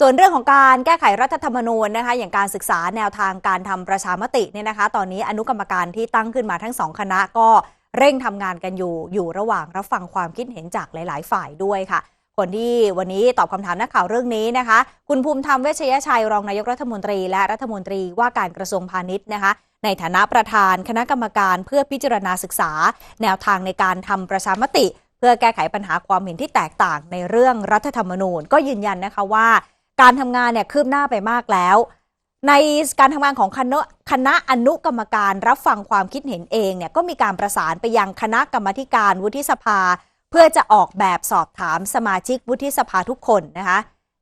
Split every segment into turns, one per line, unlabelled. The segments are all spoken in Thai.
ส่วนเรื่องของการแก้ไขรัฐธรรมนูญนะคะ อย่างการศึกษาแนวทางการทำประชามติเนี่ยนะคะ ตอนนี้อนุกรรมการที่ตั้งขึ้นมาทั้งสองคณะก็เร่งทำงานกันอยู่ อยู่ระหว่างรับฟังความคิดเห็นจากหลาย ๆ ฝ่ายด้วยค่ะ คนที่วันนี้ตอบคำถามนักข่าวเรื่องนี้นะคะ คุณภูมิธรรมเวชยชัยรองนายกรัฐมนตรี และรัฐมนตรีว่าการกระทรวงพาณิชย์นะคะ ในฐานะประธานคณะกรรมการเพื่อพิจารณาศึกษา แนวทางในการทำประชามติ เพื่อแก้ไขปัญหาความเห็นที่แตกต่างในเรื่องรัฐธรรมนูญ ก็ยืนยันนะคะว่า การทำงานเนี่ยคืบหน้าไปมากแล้ว ในการทำงานของคณะคณะอนุกรรมการรับฟังความคิดเห็นเองเนี่ยก็มีการประสานไปยังคณะกรรมธิการวุฒิสภา เพื่อจะออกแบบสอบถามสมาชิกวุฒิสภาทุกคนนะคะ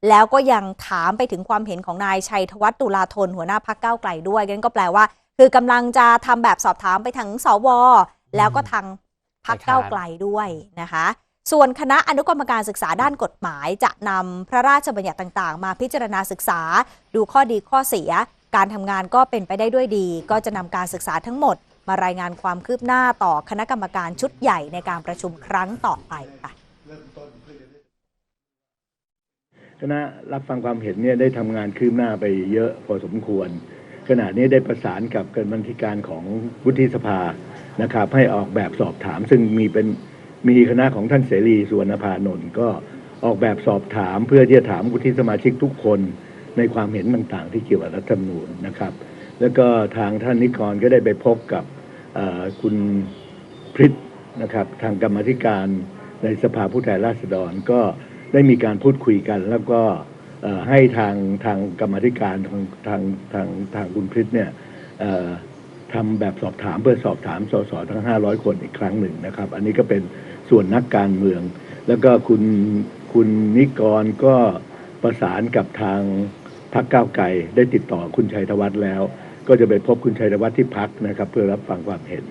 แล้วก็ยังถามไปถึงความเห็นของนายชัยธวัฒน์ตุลาธนหัวหน้าพักเก้าไกลด้วยงั้นก็แปลว่า คือกำลังจะทำแบบสอบถามไปทางสวแล้วก็ทางพักเก้าไกลด้วยนะคะ ส่วนคณะอนุกรรมการศึกษาด้านกฎหมาย จะนำพระราชบัญญัติต่างๆ มาพิจารณาศึกษา ดูข้อดีข้อเสีย การทำงานก็เป็นไปได้ด้วยดี ก็จะนำการศึกษาทั้งหมด มารายงานความคืบหน้าต่อคณะกรรมการชุดใหญ่ในการประชุมครั้งต่อไปค่ะ
คณะรับฟังความเห็นเนี่ยได้ทำงานคืบหน้าไปเยอะพอสมควร ขณะนี้ได้ประสานกับกรรมธิการของวุฒิสภานะครับให้ออกแบบสอบถามซึ่งมีเป็น มีคณะของท่านเสรีสุวรรณพานนท์ก็ออกแบบสอบถามเพื่อที่จะถามวุฒิสมาชิกทุกคนในความเห็นต่างๆ ที่เกี่ยวกับรัฐธรรมนูญนะครับ แล้วก็ทางท่านนิกรก็ได้ไปพบกับคุณพริตนะครับทางกรรมธิการในสภาผู้แทนราษฎรก็ได้มีการพูดคุยกัน แล้วก็ให้ทางทางกรรมธิการทางทางทางทางคุณพริตเนี่ย ทำแบบสอบถามเพื่อสอบถามสสทั้ง 500 คนอีกครั้งหนึ่งนะครับ อันนี้ก็เป็นส่วนนักการเมือง แล้วก็คุณคุณนิกรก็ประสานกับทางพักก้าวไกลได้ติดต่อคุณชัยธวัฒน์แล้ว ก็จะไปพบคุณชัยธวัฒน์ที่พักนะครับ เพื่อรับฟังความเห็น